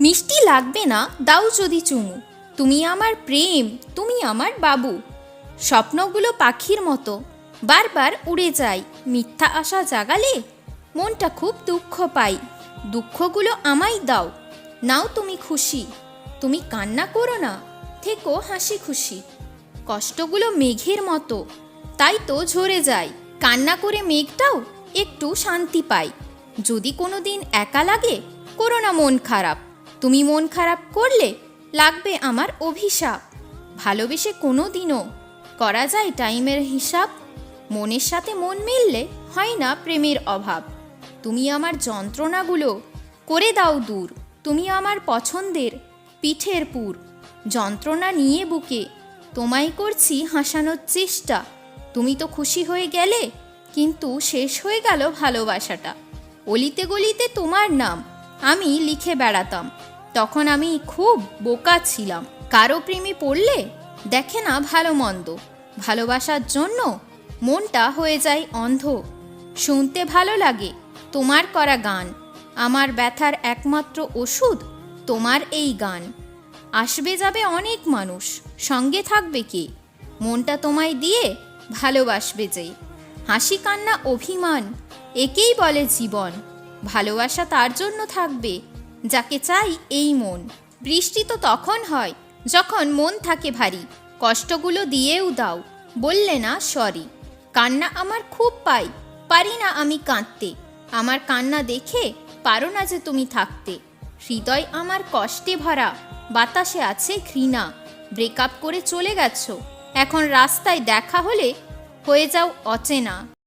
মিষ্টি লাগবে না, দাও যদি চুমু। তুমি আমার প্রেম, তুমি আমার বাবু। স্বপ্নগুলো পাখির মতো। বারবার উড়ে যায় মিথ্যা আশা জাগালে মনটা খুব দুঃখ পাই। দুঃখগুলো আমায় দাও, নাও তুমি খুশি। তুমি কান্না করো না, থেকো হাসি খুশি। কষ্টগুলো মেঘের মতো, তাই তো ঝরে যায় কান্না করে মেঘটাও একটু শান্তি পায় যদি কোনো দিন একা লাগে, করো না মন খারাপ। তুমি মন খারাপ করলে লাগবে আমার অভিশাপ। ভালোবেসে কোনো দিনও করা যায় টাইমের হিসাব। মনের সাথে মন মিললে হয় না প্রেমের অভাব। তুমি আমার যন্ত্রণাগুলো করে দাও দূর। তুমি আমার পছন্দের পিঠের পুর। যন্ত্রণা নিয়ে বুকে তোমায় করছি হাসানোর চেষ্টা। তুমি তো খুশি হয়ে গেলে, কিন্তু শেষ হয়ে গেল ভালোবাসাটা। অলিতে গলিতে তোমার নাম। আমি লিখে বেড়াতাম। তখন আমি খুব বোকা ছিলাম। কারও প্রেমে পড়লে দেখে না ভালো মন্দ। ভালোবাসার জন্য মনটা হয়ে যায় অন্ধ। শুনতে ভালো লাগে তোমার করা গান। আমার ব্যথার একমাত্র ওষুধ তোমার এই গান। আসবে যাবে অনেক মানুষ। সঙ্গে থাকবে কে? মনটা তোমায় দিয়ে ভালোবাসবে যে। হাসি কান্না অভিমান, একেই বলে জীবন। ভালোবাসা তার জন্য থাকবে, যাকে চাই এই মন। বৃষ্টি তো তখন হয় যখন মন থাকে ভারী। কষ্টগুলো দিয়েও দাও, বললে না সরি। কান্না আমার খুব পাই, পারি না আমি কাঁদতে। আমার কান্না দেখে পারো না যে তুমি থাকতে। হৃদয় আমার কষ্টে ভরা, বাতাসে আছে ঘৃণা। ব্রেকআপ করে চলে গেছো, এখন রাস্তায় দেখা হলে হয়ে যাও অচেনা।